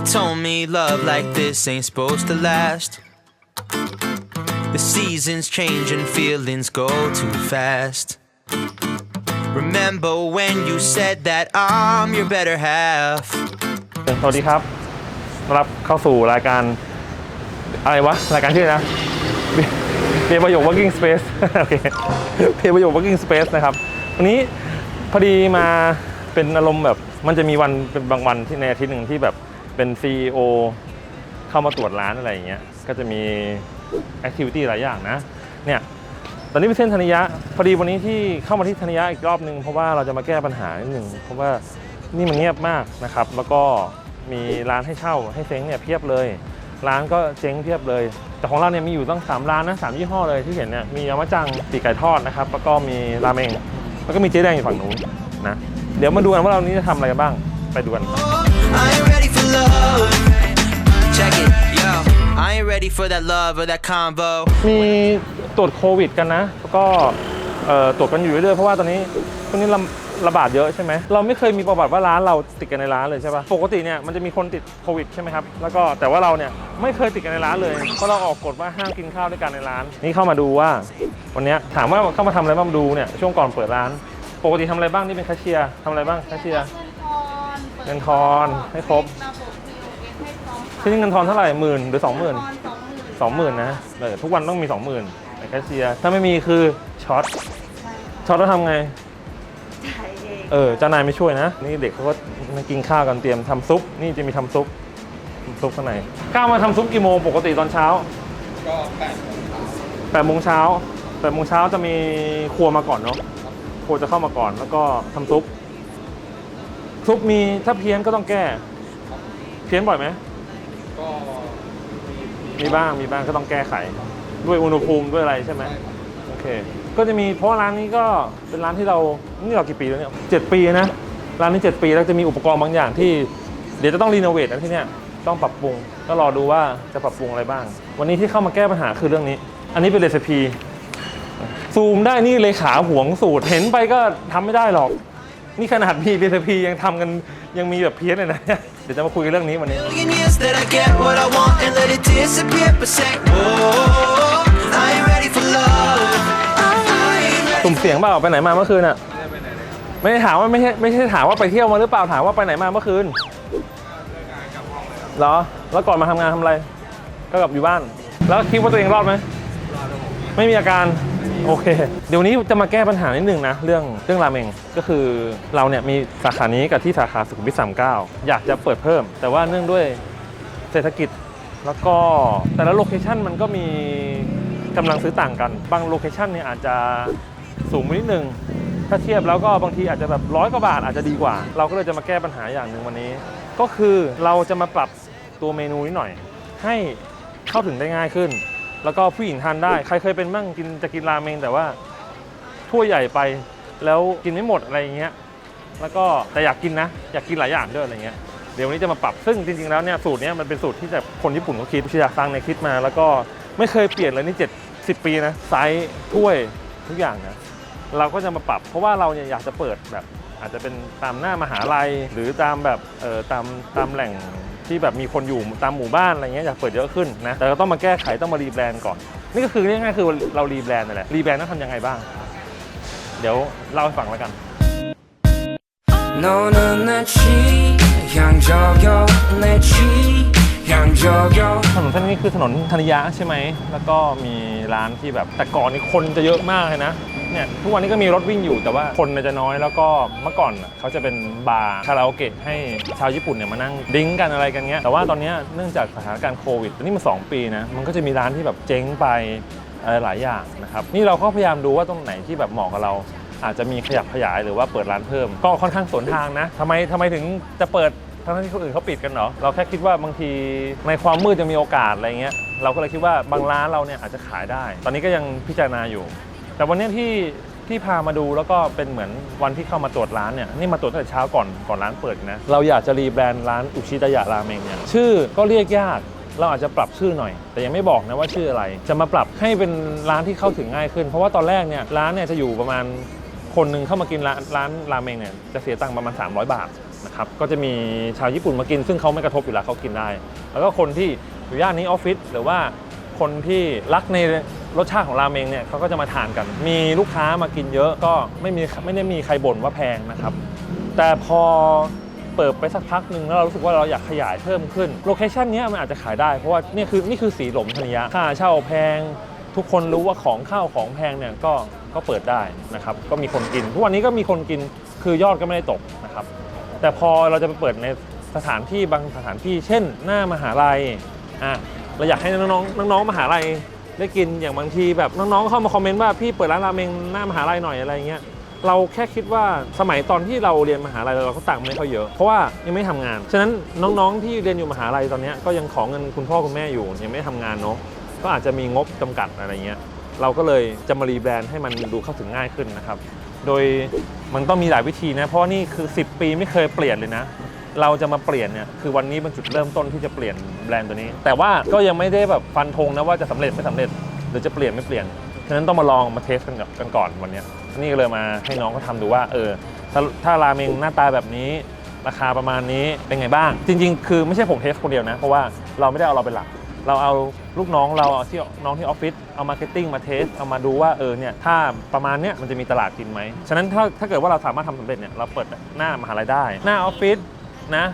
You told me love like this ain't supposed to last. The seasons change and feelings go too fast. Remember when you said that I'm your better half? สวัสดีครับต้อนรับเข้าสู่รายการอะไรวะ รายการชื่ออะไรนะเพียประโยค working space โอเคเพียประโยค working space นะครับ วันนี้พอดีมาเป็นอารมณ์แบบมันจะมีวันเป็นบางวันที่ในอาทิตย์หนึ่งที่แบบ เป็น CEO เข้ามาตรวจร้านอะไรอย่างเงี้ย ก็จะมี activity หลายอย่างนะ เนี่ย ตอนนี้เป็นเส้นธนิยะ พอดีวันนี้ที่เข้ามาที่ธนิยะอีกรอบนึง เพราะว่าเราจะมาแก้ปัญหานิดนึง เพราะว่านี่มันเงียบมากนะครับ แล้วก็มีร้านให้เช่าให้เซ้งเนี่ยเพียบเลย ร้านก็เจ๊งเพียบเลย แต่ของเราเนี่ยมีอยู่ตั้ง 3 ร้านนะสามยี่ห้อเลยที่เห็นเนี่ย มียามะจังปีกไก่ทอดนะครับ แล้วก็มีราเมง แล้วก็มีเจ๊แดงอยู่ฝั่งนู้นนะ เดี๋ยวมาดูกันว่าเรานี้จะทำอะไรกันบ้าง ไปดูกัน I ain't ready for love. Check it, yo. I ain't ready for that love or that combo. มีตรวจโควิดกันนะ แล้วก็เอ่อตรวจกันอยู่เรื่อยๆเพราะว่าตอนนี้ตอนนี้ระระบาดเยอะใช่ไหมเราไม่เคยมีประวัติว่าร้านเราติดกันในร้านเลยใช่ปะปกติเนี่ยมันจะมีคนติดโควิดใช่ไหมครับแล้วก็แต่ว่าเราเนี่ยไม่เคยติดกันในร้านเลยเพราะเราออกกฎว่าห้ามกินข้าวด้วยกันในร้าน นี่เข้ามาดูว่า วันเนี้ยถามว่าเข้ามาทำอะไรบ้างมาดูเนี่ยช่วงก่อนเปิดร้าน ปกติทำอะไรบ้างนี่เป็นแคชเชียร์ทำอะไรบ้างแคชเชียร์ เงินทอนให้ครบที่นี่เงินทอนเท่าไหร่หมื่นหรือสองหมื่นสองหมื่นนะเออทุกวันต้องมีสองหมื่นในแคชเชียร์ถ้าไม่มีคือช็อตช็อตแล้วทำไงจ่ายเองเออเจ้านายไม่ช่วยนะ นี่เด็กเขาก็มากินข้าวกันเตรียมทำซุป นี่จะมีทำซุปทำซุปข้างในก้าวมาทำซุปกี่โมงปกติตอนเช้า ก็แปดโมงเช้าแปดโมงเช้าจะมีครัวมาก่อนเนาะครัวจะเข้ามาก่อนแล้วก็ทำซุป ซุปมีถ้าเพี้ยนก็ต้องแก้ เพี้ยนบ่อยไหมมีบ้างมีบ้างก็ต้องแก้ไข ด้วยอุณหภูมิด้วยอะไรใช่ไหมโอเค ก็จะมีเพราะร้านนี้ก็เป็นร้านที่เรานี่เรากี่ปีแล้วเนี่ยเจ็ดปีนะร้านนี้เจ็ดปีแล้วจะมีอุปกรณ์บางอย่างที่ เดี๋ยวจะต้องรีโนเวทนะที่เนี่ยต้องปรับปรุงก็รอดูว่าจะปรับปรุงอะไรบ้าง วันนี้ที่เข้ามาแก้ปัญหาคือเรื่องนี้ อันนี้เป็นเรซิปีซูมได้นี่เลยขาหวงสูตรเห็นไปก็ทำไม่ได้หรอก นี่ขนาดมีเรซิปียังทำกันยังมีแบบเพี้ยนเลยนะ เดี๋ยวจะมาคุยกันเรื่องนี้วันนี้ Million years that I get what I want and let it disappear. But say, whoa, I ain't ready for love. I ain't ready สุ่มเสียงเปล่าไปไหนมาเมื่อคืนอะ ไม่ได้ถามว่าไม่ใช่ไม่ใช่ถามว่าไปเที่ยวมาหรือเปล่าถามว่าไปไหนมาเมื่อคืนเหรอ แล้วก่อนมาทำงานทำอะไร ก็กลับอยู่บ้าน แล้วคิดว่าตัวเองรอดไหม ไม่มีอาการ โอเค เดี๋ยวนี้จะมาแก้ปัญหานิดนึงนะ เรื่องเรื่องราเมงก็คือเราเนี่ยมีสาขานี้กับที่สาขาสุขุมวิท39อยากจะเปิดเพิ่ม แต่ว่าเนื่องด้วยเศรษฐกิจแล้วก็แต่ละโลเคชันมันก็มีกำลังซื้อต่างกัน บางโลเคชันเนี่ยอาจจะสูงไปนิดนึงถ้าเทียบแล้วก็บางทีอาจจะแบบร้อยกว่าบาทอาจจะดีกว่า เราก็เลยจะมาแก้ปัญหาอย่างหนึ่งวันนี้ ก็คือเราจะมาปรับตัวเมนูนิดหน่อย ให้เข้าถึงได้ง่ายขึ้น แล้วก็ผู้หญิงทานได้ ใครเคยเป็นบ้างกินจะกินราเมงแต่ว่าถ้วยใหญ่ไปแล้วกินไม่หมดอะไรอย่างเงี้ย แล้วก็แต่อยากกินนะ อยากกินหลายอย่างด้วยอะไรเงี้ย เดี๋ยววันนี้จะมาปรับ ซึ่งจริงๆแล้วเนี่ยสูตรเนี้ยมันเป็นสูตรที่แบบคนญี่ปุ่นเขาคิดชิยาซังเนี่ยคิดมา แล้วก็ไม่เคยเปลี่ยนเลยนี่เจ็ดสิบปีนะไซส์ถ้วยทุกอย่างนะเราก็จะมาปรับ เพราะว่าเราเนี่ยอยากจะเปิดแบบอาจจะเป็นตามหน้ามหาลัย หรือตามแบบเออตามตามแหล่ง ที่แบบมีคนอยู่ตามหมู่บ้านอะไรเงี้ยอยากเปิดเยอะขึ้นนะ แต่เราต้องมาแก้ไขต้องมารีแบรนด์ก่อน นี่ก็คือง่ายๆคือเรารีแบรนด์นั่นแหละ รีแบรนด์ต้องทำยังไงบ้าง เดี๋ยวเล่าให้ฟังแล้วกัน 너는 내 취향저격 내 취향저격 ถนนเส้นนี้คือถนนธนิยะใช่ไหม แล้วก็มีร้านที่แบบแต่ก่อนนี่คนจะเยอะมากเลยนะ เนี่ยทุกวันนี้ก็มีรถวิ่งอยู่แต่ว่าคนเนี่ยจะน้อยแล้วก็เมื่อก่อนน่ะเขาจะเป็นบาร์คาราโอเกะให้ชาวญี่ปุ่นเนี่ยมานั่งดิ้งกันอะไรกันเงี้ยแต่ว่าตอนเนี้ยเนื่องจากสถานการณ์โควิดนี่มา2ปีนะมันก็จะมีร้านที่แบบเจ๊งไปอะไรหลายอย่างนะครับนี่เราก็พยายามดูว่าตรงไหนที่แบบเหมาะกับเรา อาจจะมีขยับขยายหรือว่าเปิดร้านเพิ่ม ก็ค่อนข้างสวนทางนะทำไมทำไมถึงจะเปิดทั้งที่คนอื่นเขาปิดกันเหรอเราแค่คิดว่าบางทีในความมืดยังมีโอกาสอะไรเงี้ยเราก็เลยคิดว่าบางร้านเราเนี่ยอาจจะขายได้ ตอนนี้ก็ยังพิจารณาอยู่ แต่วันนี้ที่ที่พามาดูแล้วก็เป็นเหมือนวันที่เข้ามาตรวจร้านเนี่ยนี่มาตรวจตั้งแต่เช้าก่อนก่อนร้านเปิดนะเราอยากจะรีแบรนด์ร้านอุชิดายะราเมงเนี่ยชื่อก็เรียกยากเราอาจจะปรับชื่อหน่อย แต่ยังไม่บอกนะว่าชื่ออะไร จะมาปรับให้เป็นร้านที่เข้าถึงง่ายขึ้น เพราะว่าตอนแรกเนี่ยร้านเนี่ยจะอยู่ประมาณคนหนึ่งเข้ามากินร้านร้านราเมงเนี่ยจะเสียตังค์ประมาณ 300 บาทนะครับก็จะมีชาวญี่ปุ่นมากิน ซึ่งเขาไม่กระทบอยู่แล้วเขากินได้ แล้วก็คนที่อยู่ย่านนี้ออฟฟิศหรือว่า คนที่รักในรสชาติของราเมงเนี่ยเขาก็จะมาทานกัน มีลูกค้ามากินเยอะก็ไม่มีไม่ได้มีใครบ่นว่าแพงนะครับ แต่พอเปิดไปสักพักหนึ่งแล้วเรารู้สึกว่าเราอยากขยายเพิ่มขึ้นโลเคชันนี้มันอาจจะขายได้เพราะว่านี่คือนี่คือสีหลมธนิยะค่าเช่าแพง ทุกคนรู้ว่าของข้าวของแพงเนี่ยก็ก็เปิดได้นะครับก็มีคนกิน ทุกวันนี้ก็มีคนกินคือยอดก็ไม่ได้ตกนะครับ แต่พอเราจะไปเปิดในสถานที่บางสถานที่ เช่น หน้ามหาลัยอะ เราอยากให้น้องๆน้องๆมหาลัยได้กินอย่างบางทีแบบน้องๆเข้ามาคอมเมนต์ว่าพี่เปิดร้านราเมงหน้ามหาลัยหน่อยอะไรเงี้ยเราแค่คิดว่าสมัยตอนที่เราเรียนมหาลัยเราก็ตังค์ไม่ค่อยเยอะ เพราะว่ายังไม่ทำงาน ฉะนั้นน้องๆที่เรียนอยู่มหาลัยตอนนี้ก็ยังของเงินคุณพ่อคุณแม่อยู่ยังไม่ได้ทำงานเนาะก็อาจจะมีงบจำกัดอะไรเงี้ยเราก็เลยจะมารีแบรนด์ให้มันดูเข้าถึงง่ายขึ้นนะครับ โดยมันต้องมีหลายวิธีนะ เพราะนี่คือ 10 ปีไม่เคยเปลี่ยนเลยนะ เราจะมาเปลี่ยนเนี่ยคือวันนี้เป็นจุดเริ่มต้นที่จะเปลี่ยนแบรนด์ตัวนี้ แต่ว่าก็ยังไม่ได้แบบฟันธงนะว่าจะสำเร็จไม่สำเร็จหรือจะเปลี่ยนไม่เปลี่ยนฉะนั้นต้องมาลองมาเทสกันกับกันก่อนวันนี้นี่ก็เลยมาให้น้องเขาทำดูว่าเออถ้าถ้าราเมงหน้าตาแบบนี้ราคาประมาณนี้เป็นไงบ้าง จริง ๆ คือไม่ใช่ผมเทสคนเดียวนะ เพราะว่าเราไม่ได้เอาเราเป็นหลัก เราเอาลูกน้องเราที่น้องที่ออฟฟิศเอามาร์เก็ตติ้งมาเทสเอามาดูว่าเออเนี่ยถ้าประมาณเนี้ยมันจะมีตลาดกินไหมฉะนั้นถ้าถ้าเกิดว่าเราสามารถทำสำเร็จเนี่ยเราเปิดหน้ามหาลัยได้ หน้าออฟฟิศ นะ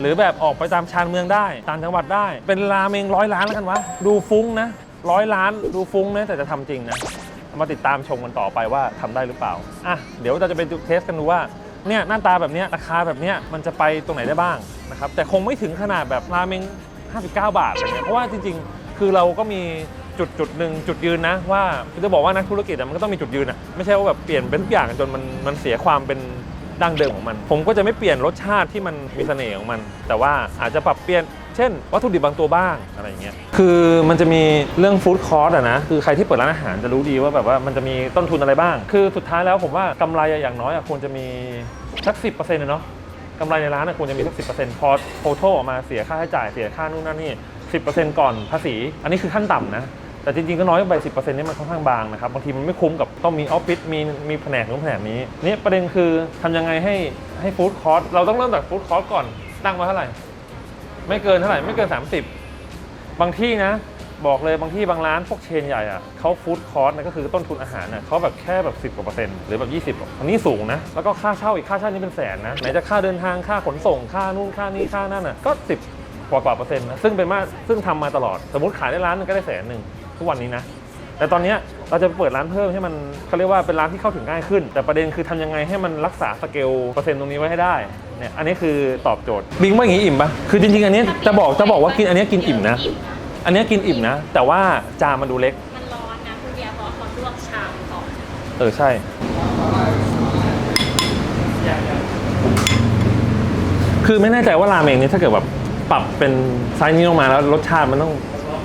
หรือแบบออกไปตามชานเมืองได้ต่างจังหวัดได้ เป็นราเมงร้อยล้านแล้วกันวะ ดูฟุ้งนะร้อยล้านดูฟุ้งนะแต่จะทำจริงนะ มาติดตามชมกันต่อไปว่าทำได้หรือเปล่า อะ เดี๋ยวเราจะไปดูเทสกันดูว่าเนี่ยหน้าตาแบบนี้ราคาแบบนี้มันจะไปตรงไหนได้บ้างนะครับแต่คงไม่ถึงขนาดแบบราเมง 59 บาทอะไรเงี้ยเพราะว่าจริงๆ คือเราก็มีจุดจุดหนึ่งจุดยืนนะว่าจะบอกว่านักธุรกิจมันก็ต้องมีจุดยืนอะไม่ใช่ว่าแบบเปลี่ยนเป็นทุกอย่างจนมันมันเสียความเป็น ดั้งเดิมของมัน ผมก็จะไม่เปลี่ยนรสชาติที่มันมีเสน่ห์ของมัน แต่ว่าอาจจะปรับเปลี่ยนเช่น วัตถุดิบบางตัวบ้างอะไรอย่างเงี้ยคือมันจะมีเรื่องฟู้ดคอร์สอะนะคือใครที่เปิดร้านอาหารจะรู้ดีว่าแบบว่ามันจะมีต้นทุนอะไรบ้าง คือสุดท้ายแล้วผมว่ากำไรอย่างน้อยควรจะมีสักสิบเปอร์เซ็นต์เนาะกำไรในร้านควรจะมีสักสิบเปอร์เซ็นต์พอโททออกมาเสียค่าใช้จ่ายเสียค่านู่นนั่นนี่สิบเปอร์เซ็นต์ก่อนภาษี อันนี้คือขั้นต่ำนะ แต่จริงๆก็น้อยไปสินี่มันค่อนข้างบางนะครับบางทีมันไม่คุ้มกับต้องมีออฟฟิศมีมีแผนกนู้นแผนกนี้นี่ประเด็นคือทำยังไงให้ให้ฟู้ดคอร์สเราต้องเริ่มจากฟู้ดคอร์สก่อนตั้งไว้เท่าไหร่ ไม่เกินเท่าไหร่ไม่เกิน 30 บางที่นะบอกเลยบางที่บางร้านพวกเชนใหญ่อะเขาฟู้ดคอร์สนะก็คือต้นทุนอาหารน่ะเขาแบบแค่แบบ 10กว่าเปอร์เซ็นต์หรือแบบ 20อันนี้สูงนะ แล้วก็ค่าเช่าอีกค่าเช่านี่เป็นแสนนะไหนจะค่าเดินทางค่าขนส่งค่านู่นค่านี้ค่านั่นอะก็ 10กว่ากว่าเปอร์เซ็นต์นะซึ่งเป็นมาซึ่งทำมาตลอดสมมติขายได้ร้านนึงก็ได้แสนหนึ่ง ทุกวันนี้นะ แต่ตอนเนี้ยเราจะเปิดร้านเพิ่มให้มันเขาเรียกว่าเป็นร้านที่เข้าถึงง่ายขึ้น แต่ประเด็นคือทำยังไงให้มันรักษาสเกลเปอร์เซ็นต์ตรงนี้ไว้ให้ได้เนี่ยอันนี้คือตอบโจทย์บิงว่าอย่างนี้อิ่มปะคือจริงๆอันนี้จะบอกจะบอกว่ากินอันนี้กินอิ่มนะ อันนี้กินอิ่มนะ แต่ว่าจานมันดูเล็กมันร้อนนะคุณเบียร์เพราะเขาลวกชามก่อนเออใช่คือไม่แน่ใจว่าราเมงนี้ถ้าเกิดแบบปรับเป็นไซส์นี้ลงมาแล้วรสชาติมันต้อง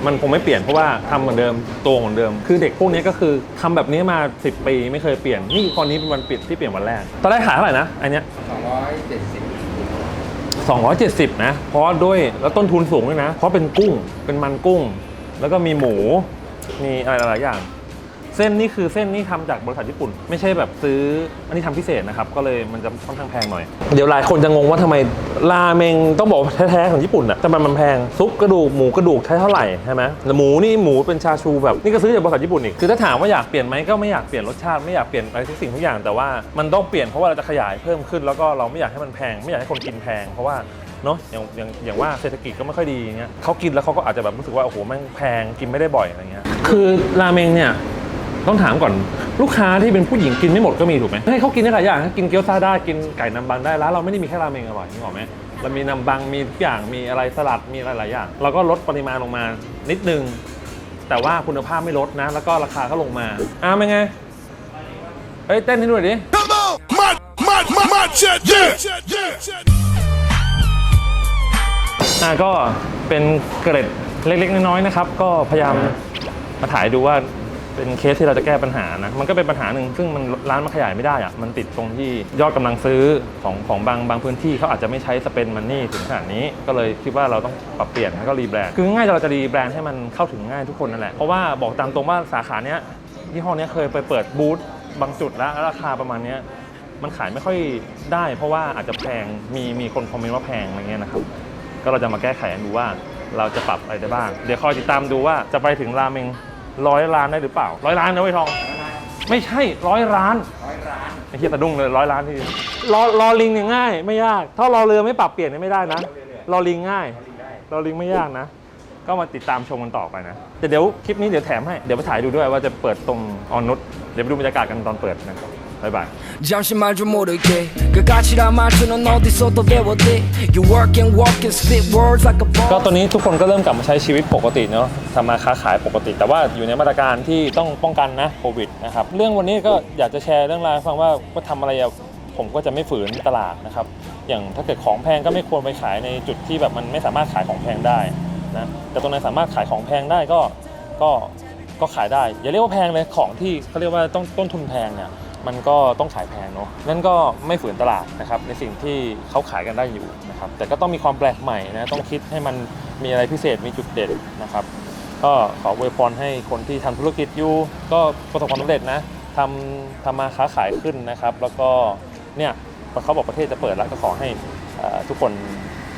มันคงไม่เปลี่ยนเพราะว่าทำเหมือนเดิมตัวเหมือนเดิม คือเด็กพวกนี้ก็คือทำแบบนี้มา 10 ปีไม่เคยเปลี่ยน นี่ตอนนี้เป็นวันปิดที่เปลี่ยนวันแรก ตอนแรกขายเท่าไหร่นะอันเนี้ย 270 270 นะ เพราะด้วยแล้วต้นทุนสูงด้วยนะ เพราะเป็นกุ้งเป็นมันกุ้ง แล้วก็มีหมู มีอะไรหลายๆอย่าง เส้นนี่คือเส้นนี่ทำจากบริษัทญี่ปุ่น ไม่ใช่แบบซื้ออันนี้ทำพิเศษนะครับ ก็เลยมันจะค่อนข้างแพงหน่อย เดี๋ยวหลายคนจะงงว่าทำไมราเมงต้องบอกแท้ๆของญี่ปุ่นอะแต่มันมันแพงซุปกระดูกหมูกระดูกใช้เท่าไหร่ใช่ไหมแต่หมูนี่หมูเป็นชาชูแบบนี่ก็ซื้อจากบริษัทญี่ปุ่นอีกคือถ้าถามว่าอยากเปลี่ยนไหมก็ไม่อยากเปลี่ยนรสชาติไม่อยากเปลี่ยนอะไรทุกสิ่งทุกอย่างแต่ว่ามันต้องเปลี่ยนเพราะว่าเราจะขยายเพิ่มขึ้น แล้วก็เราไม่อยากให้มันแพง ไม่อยากให้คนกินแพงเพราะว่าเนาะอย่างอย่างอย่างว่าเศรษฐกิจก็ไม่ค่อยดีอย่างเงี้ยเขากินแล้วเขาก็อาจจะแบบรู้สึกว่าโอ้โหแม่งแพงกินไม่ได้บ่อยอะไรเงี้ยคือราเมงเนี่ย ต้องถามก่อนลูกค้าที่เป็นผู้หญิงกินไม่หมดก็มีถูกไหมให้เขากินได้หลายอย่างกินเกี๊ยวซาได้กินไก่นำบังได้ร้านเราไม่ได้มีแค่ราเมงอร่อยนึกออกไหมเรามีนำบังมีทุกอย่างมีอะไรสลัดมีอะไรหลายอย่างเราก็ลดปริมาณลงมานิดนึง แต่ว่าคุณภาพไม่ลดนะ แล้วก็ราคาก็ลงมาอ้าวเป็นไงเฮ้ยเต้นให้ดูหน่อยดิ Mad, mad, mad, mad, yeah, yeah, yeah. อ่าก็เป็นเกร็ดเล็กๆน้อยๆนะครับ ก็พยายามมาถ่ายดูว่า เป็นเคสที่เราจะแก้ปัญหานะ มันก็เป็นปัญหาหนึ่งซึ่งมันร้านมันขยายไม่ได้อะมันติดตรงที่ยอดกำลังซื้อของของบางบางพื้นที่เขาอาจจะไม่ใช้สเปนมันนี่ถึงขนาดนี้ ก็เลยคิดว่าเราต้องปรับเปลี่ยนแล้วก็รีแบรนด์ คือง่ายเราจะรีแบรนด์ให้มันเข้าถึงง่ายทุกคนนั่นแหละ เพราะว่าบอกตามตรงว่าสาขาเนี้ยยี่ห้อเนี้ยเคยไปเปิดบูธบางจุดแล้วราคาประมาณเนี้ยมันขายไม่ค่อยได้ เพราะว่าอาจจะแพง มีมีคนคอมเมนต์ว่าแพงอะไรเงี้ยนะครับ ก็เราจะมาแก้ไขดูว่าเราจะปรับอะไรได้บ้าง เดี๋ยวคอยติดตามดูว่าจะไปถึงราเมง ร้อยล้านได้หรือเปล่าร้อยล้านนะเว้ยทอง ไม่ใช่ร้อยล้านร้อยล้านไอ้เหี้ยตะดุ้งเลยร้อยล้านที่รอรอลิงเนี่ยง่าย ไม่ยาก ถ้ารอเรือไม่ปรับเปลี่ยนเนี่ยไม่ได้นะรอลิงง่ายรอลิงไม่ยากนะ ก็มาติดตามชมกันต่อไปนะแต่เดี๋ยวคลิปนี้เดี๋ยวแถมให้เดี๋ยวไปถ่ายดูด้วยว่าจะเปิดตรงออนนุชเดี๋ยวไปดูบรรยากาศกันตอนปิดนะ ครับบ๊ายบาย 잠시 말 좀 모르게 그 가치란 말투는 어디서 또 배웠대 You work and walk and spit words like a ก็ boss ตอนนี้ทุกคนก็เริ่มกลับมาใช้ชีวิตปกติเนาะทำมาค้าขายปกติ แต่ว่าอยู่ในมาตรการที่ต้องป้องกันนะโควิดนะครับเรื่องวันนี้ก็อยากจะแชร์เรื่องราวให้ฟังว่าว่าทำอะไรอะผมก็จะไม่ฝืนตลาดนะครับ อย่างถ้าเกิดของแพงก็ไม่ควรไปขายในจุดที่แบบมันไม่สามารถขายของแพงได้นะแต่ตรงไหนสามารถขายของแพงได้ก็ก็ก็ขายได้ อย่าเรียกว่าแพงเลยของที่เขาเรียกว่าต้องต้นทุนแพงเนี่ย มันก็ต้องขายแพงเนาะนั่นก็ไม่ฝืนตลาดนะครับในสิ่งที่เขาขายกันได้อยู่นะครับแต่ก็ต้องมีความแปลกใหม่นะต้องคิดให้มันมีอะไรพิเศษมีจุดเด่นนะครับก็ขออวยพรให้คนที่ทำธุรกิจอยู่ก็ประสบความสำเร็จนะทำทำมาค้าขายขึ้นนะครับ แล้วก็เนี่ยเขาบอกประเทศจะเปิดแล้วก็ขอให้ทุกคน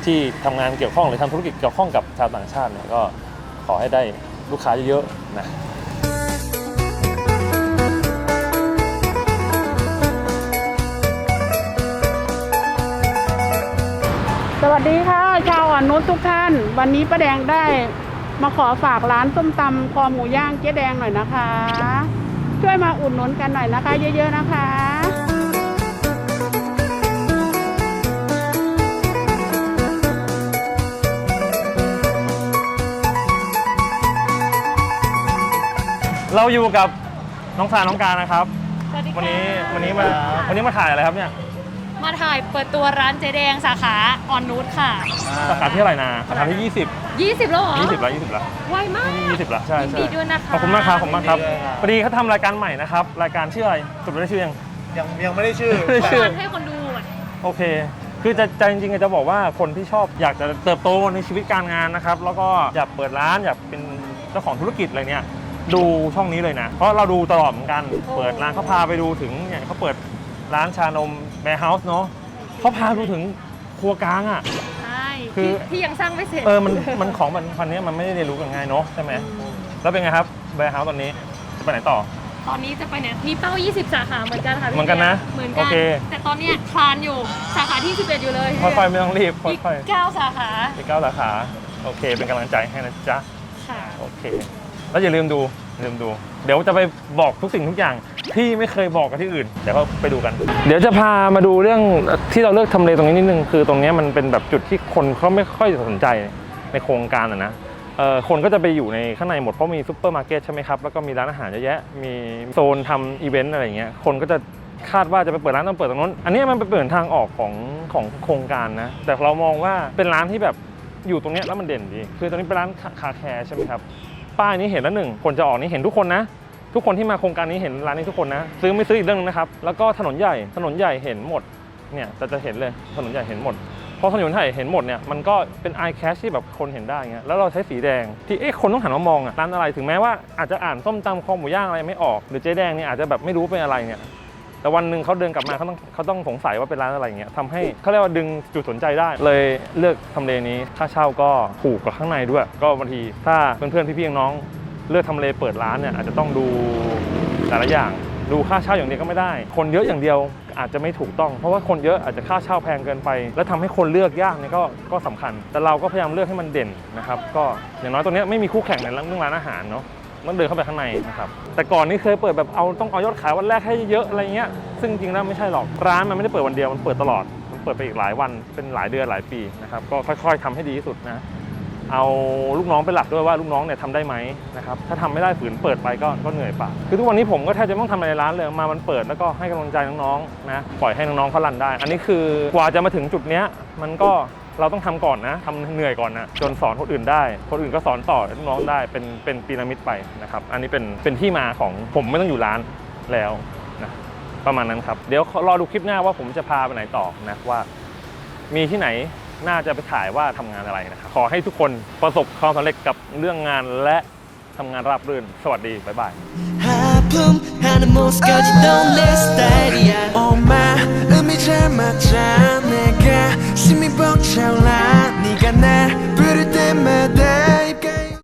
ที่ทำงานเกี่ยวข้องหรือทำธุรกิจเกี่ยวข้องกับชาวต่างชาติเนี่ยก็ขอให้ได้ลูกค้าเยอะๆนะ วัสดีค่ะ ชาวอ่อนนุชทุกท่าน วันนี้ป้าแดงได้มาขอฝากร้านส้มตำคอหมูย่างเจ๊แดงหน่อยนะคะ ช่วยมาอุดหนุนกันหน่อยนะคะ เยอะๆนะคะเราอยู่กับน้องสารน้องการนะครับ สวัสดีวันค่ะนี้วันนี้มาวันนี้มาถ่ายอะไรครับเนี่ย มาถ่ายเปิดตัวร้านเจแดงสาขาออนนูตค่ะ สาขาที่เท่าไหร่นะสาขาที่ 20 20 แล้วเหรอ20แล้ว20แล้วไวมาก20แล้วใช่ยินใช่ดีด้วยนะคะขอบคุณมากครับขอบคุณมากครับพอดีเขาทำรายการใหม่นะครับ รายการชื่ออะไรจดไว้ได้ชื่อยัง ยังยังไม่ได้ชื่อ ไม่ได้ชื่อ ให้คนดูอะโอเค คือจะจะจริงๆจะบอกว่าคนที่ชอบอยากจะเติบโตในชีวิตการงานนะครับ แล้วก็อยากเปิดร้านอยากเป็นเจ้าของธุรกิจอะไรเนี่ย ดูช่องนี้เลยนะ เพราะเราดูตลอดเหมือนกัน เปิดร้านเขาพาไปดูถึงเนี่ยเขาเปิดร้านชานม แมร์เฮาส์เนาะเขาพาดูถึงครัวกลางอะ ใช่คือ ที่ที่ยังสร้างไม่เสร็จเออมันมันของมันพันนี้มันไม่ได้เรียนรู้กันง่ายเนาะใช่ไหมแล้วเป็นไงครับแบร์เฮาส์ตอนนี้จะไปไหนต่อ ตอนนี้จะไปเนี่ยมีเป้า 20 สาขาเหมือนกันค่ะพี่เหมือนกันนะเหมือนโอกันเค แต่ตอนเนี้ยคลานอยู่สาขาที่ 11 อยู่เลยค่อยๆไม่ต้องรีบอีกค่อย9สาขาๆอีกเก้าสาขาโอเค เป็นกำลังใจให้นะจ๊ะ ค่ะ โอเค แล้วอย่าลืมดูอย่าลืมดู เดี๋ยวจะไปบอกทุกสิ่งทุกอย่าง ที่ไม่เคยบอกกับที่อื่น เดี๋ยวก็ไปดูกัน เดี๋ยวจะพามาดูเรื่องที่เราเลือกทำเลตรงนี้นิดนึง คือตรงนี้มันเป็นแบบจุดที่คนเขาไม่ค่อยสนใจในโครงการอะนะคนก็จะไปอยู่ในข้างในหมดเพราะมีซูเปอร์มาร์เก็ตใช่ไหมครับ แล้วก็มีร้านอาหารเยอะแยะ มีโซนทำอีเวนต์อะไรอย่างเงี้ย คนก็จะคาดว่าจะไปเปิดร้านต้องเปิดตรงนู้น อันนี้มันเป็นเปิดทางออกของของโครงการนะ แต่เรามองว่าเป็นร้านที่แบบอยู่ตรงนี้แล้วมันเด่นดี คือตอนนี้เป็นร้านคาแคร์ใช่ไหมครับ ป้ายนี้เห็นแล้วหนึ่ง คนจะออกนี่เห็นทุกคนนะ ทุกคนที่มาโครงการนี้เห็นร้านนี้ทุกคนนะ ซื้อไม่ซื้ออีกเรื่องนึงนะครับ แล้วก็ถนนใหญ่ถนนใหญ่เห็นหมดเนี่ยจะจะเห็นเลยถนนใหญ่เห็นหมดพอถนนใหญ่เห็นหมดเนี่ยมันก็เป็น eye catch ที่แบบคนเห็นได้เงี้ยแล้วเราใช้สีแดงที่เอ๊ะคนต้องหันมามองอะร้านอะไรถึงแม้ว่าอาจจะอ่านส้มตำคอหมูย่างอะไรไม่ออก หรือเจ๊แดงเนี่ยอาจจะแบบไม่รู้เป็นอะไรเนี่ยแต่วันหนึ่งเขาเดินกลับมาเขาต้องเขาต้องสงสัยว่าเป็นร้านอะไรเงี้ยทำให้เขาเรียกว่าดึงจุดสนใจได้ เลยเลือกทำเลนี้ค่าเช่าก็ถูกกว่าข้างในด้วย ก็บางทีถ้าเพื่อนๆพี่ๆน้อง เลือกทำเลเปิดร้านเนี่ยอาจจะต้องดูหลายๆอย่าง ดูค่าเช่าอย่างเดียวก็ไม่ได้ คนเยอะอย่างเดียวอาจจะไม่ถูกต้อง เพราะว่าคนเยอะอาจจะค่าเช่าแพงเกินไป แล้วทำให้คนเลือกยากเนี่ยก็ก็สำคัญ แต่เราก็พยายามเลือกให้มันเด่นนะครับก็อย่างน้อยตัวนี้ไม่มีคู่แข่งในเรื่องร้านอาหารเนาะต้อเดินเข้าไปข้างในนะครับแต่ก่อนนี้เคยเปิดแบบเอาต้องเอายอดขายวันแรกให้เยอะอะไรเงี้ยซึ่งจริงๆแล้วไม่ใช่หรอกร้านมันไม่ได้เปิดวันเดียวมันเปิดตลอดมันเปิดไปอีกหลายวันเป็นหลายเดือนหลายปีนะครับก็ค่อย ๆทำให้ดีที่สุดนะ เอาลูกน้องเป็นหลักด้วยว่าลูกน้องเนี่ยทำได้ไหมนะครับถ้าทำไม่ได้ฝืนเปิดไปก็ก็เหนื่อยปล่าคือทุกวันนี้ผมก็แทบจะไม่ต้องทำอะไรในร้านเลยมามันเปิดแล้วก็ให้กำลังใจน้องๆนะปล่อยให้น้องๆเขารันได้ อันนี้คือกว่าจะมาถึงจุดเนี้ยมันก็เราต้องทำก่อนนะทำเหนื่อยก่อนนะจนสอนคนอื่นได้ คนอื่นก็สอนต่อลูกน้องได้เป็นเป็นพีระมิดไปนะครับอันนี้เป็นเป็นที่มาของผมไม่ต้องอยู่ร้านแล้วนะประมาณนั้นครับเดี๋ยวรอดูคลิปหน้าว่าผมจะพาไปไหนต่อนะว่า มีที่ไหน น่าจะไปถ่ายว่าทำงานอะไรนะครับขอให้ทุกคนประสบความสำเร็จกับเรื่องงานและทำงานราบรื่น สวัสดี บ๊ายบาย